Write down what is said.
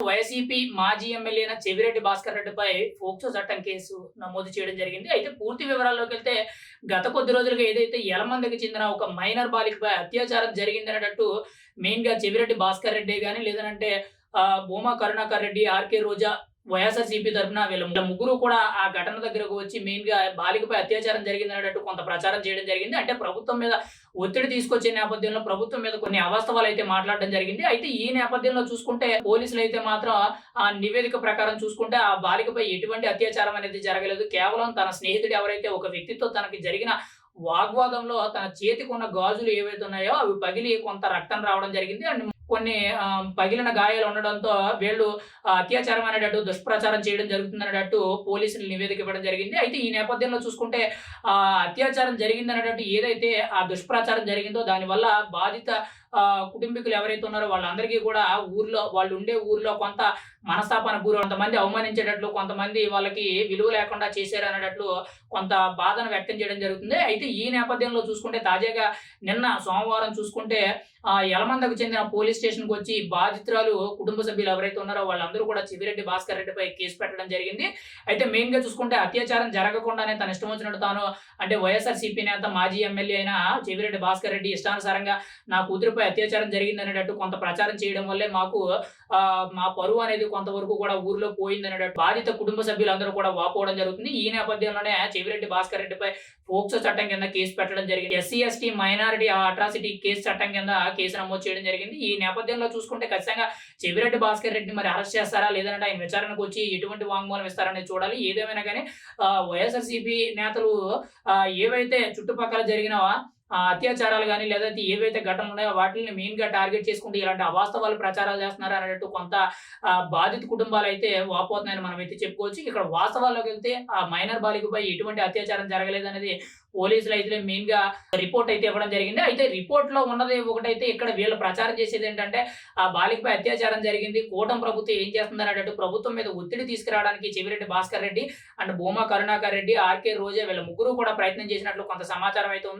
YCP మాజీ MLA Chevireddy Bhaskar రెడ్డిపై POCSO చట్టం కేసు నమోదు చేయడం జరిగింది. అయితే పూర్తి వివరాల్లోకి వెళ్తే గత కొద్ది రోజులుగా ఏదైతే యలమందకి చెందిన ఒక మైనర్ బాలికపై అత్యాచారం జరిగిందనేటట్టు మెయిన్గా చెవిరెడ్డి భాస్కర్ రెడ్డి కానీ లేదంటే భూమా కరుణాకర్ రెడ్డి ఆర్కే రోజా వైఎస్ఆర్సీపీ తరఫున వీళ్ళ ముగ్గురు కూడా ఆ ఘటన దగ్గరకు వచ్చి మెయిన్గా బాలికపై అత్యాచారం జరిగింది అన్నట్టు కొంత ప్రచారం చేయడం జరిగింది. అంటే ప్రభుత్వం మీద ఒత్తిడి తీసుకొచ్చే నేపథ్యంలో ప్రభుత్వం మీద కొన్ని అవాస్తవాలు అయితే మాట్లాడడం జరిగింది. అయితే ఈ నేపథ్యంలో చూసుకుంటే పోలీసులు అయితే మాత్రం ఆ నివేదిక ప్రకారం చూసుకుంటే ఆ బాలికపై ఎటువంటి అత్యాచారం అనేది జరగలేదు. కేవలం తన స్నేహితుడు ఎవరైతే ఒక వ్యక్తితో తనకి జరిగిన వాగ్వాదంలో తన చేతికి ఉన్న గాజులు ఏవైతే ఉన్నాయో అవి పగిలి కొంత రక్తం రావడం జరిగింది. అండ్ కొన్ని ఆ, పగిలిన గాయాలు ఉండడంతో వీళ్ళు అత్యాచారం అనేటట్టు దుష్ప్రచారం చేయడం జరుగుతుందనేటట్టు పోలీసులు నివేదిక ఇవ్వడం జరిగింది. అయితే ఈ నేపథ్యంలో చూసుకుంటే ఆ అత్యాచారం జరిగిందనేటట్టు ఏదైతే ఆ దుష్ప్రచారం జరిగిందో దానివల్ల బాధిత కుటుంబీకులు ఎవరైతే ఉన్నారో వాళ్ళందరికీ కూడా ఊర్లో వాళ్ళు ఉండే ఊర్లో కొంత మనస్తాపన గురి కొంతమంది అవమానించేటట్లు కొంతమంది వాళ్ళకి విలువ లేకుండా చేశారు అనేటట్లు కొంత బాధను వ్యక్తం చేయడం జరుగుతుంది. అయితే ఈ నేపథ్యంలో చూసుకుంటే తాజాగా నిన్న సోమవారం చూసుకుంటే యలమందకు చెందిన పోలీస్ స్టేషన్కి వచ్చి బాధితురాలు కుటుంబ సభ్యులు ఎవరైతే ఉన్నారో వాళ్ళందరూ కూడా చివిరెడ్డి భాస్కర్ రెడ్డిపై కేసు పెట్టడం జరిగింది. అయితే మెయిన్గా చూసుకుంటే అత్యాచారం జరగకుండానే తన ఇష్టం వచ్చినట్టు తాను అంటే వైఎస్ఆర్ సిపి నేత మాజీ ఎమ్మెల్యే అయిన చెవిరెడ్డి భాస్కర్ రెడ్డి ఇష్టానుసారంగా నా కూతురుపై అత్యాచారం జరిగిందనేటట్టు కొంత ప్రచారం చేయడం వల్లే మాకు మా పరువు అనేది కొంతవరకు కూడా ఊర్లో పోయిందనేటట్టు బాధిత కుటుంబ సభ్యులందరూ కూడా వాపోవడం జరుగుతుంది. ఈ నేపథ్యంలోనే చెవిరెడ్డి భాస్కర్ రెడ్డిపై ఫోక్సో చట్టం కింద కేసు పెట్టడం జరిగింది. SC ST minority atrocity case చట్టం కింద కేసు నమోదు చేయడం జరిగింది. ఈ నేపథ్యంలో చూసుకుంటే ఖచ్చితంగా చెవిరెడ్డి భాస్కర్ రెడ్డిని మరి అరెస్ట్ చేస్తారా లేదంటే ఆయన విచారణకు వచ్చి ఎటువంటి వాంగ్మూలం ఇస్తారనేది చూడాలి. ఏదేమైనా కానీ వైఎస్ఆర్సీపీ నేతలు ఏవైతే చుట్టుపక్కల జరిగినవా అత్యాచారాలు కానీ లేదంటే ఏవైతే ఘటనలు ఉన్నాయో వాటిని మెయిన్గా టార్గెట్ చేసుకుంటూ ఇలాంటి అవాస్తవాలు ప్రచారాలు చేస్తున్నారు అనేటట్టు కొంత బాధిత కుటుంబాలు అయితే వాపోతున్నాయని మనం అయితే చెప్పుకోవచ్చు. ఇక్కడ వాస్తవాల్లోకి వెళ్తే ఆ మైనర్ బాలికపై ఎటువంటి అత్యాచారం జరగలేదు అనేది పోలీసులు అయితే మెయిన్గా రిపోర్ట్ అయితే ఇవ్వడం జరిగింది. అయితే రిపోర్ట్లో ఉన్నది ఒకటైతే ఇక్కడ వీళ్ళు ప్రచారం చేసేది ఏంటంటే ఆ బాలికపై అత్యాచారం జరిగింది. కూటమి ప్రభుత్వం ఏం చేస్తుంది అనేటట్టు ప్రభుత్వం మీద ఒత్తిడి తీసుకురావడానికి చెవిరెడ్డి భాస్కర్ రెడ్డి అండ్ భూమా కరుణాకర్ రెడ్డి ఆర్కే రోజా వీళ్ళ ముగ్గురు కూడా ప్రయత్నం చేసినట్లు కొంత సమాచారం అయితే ఉంది.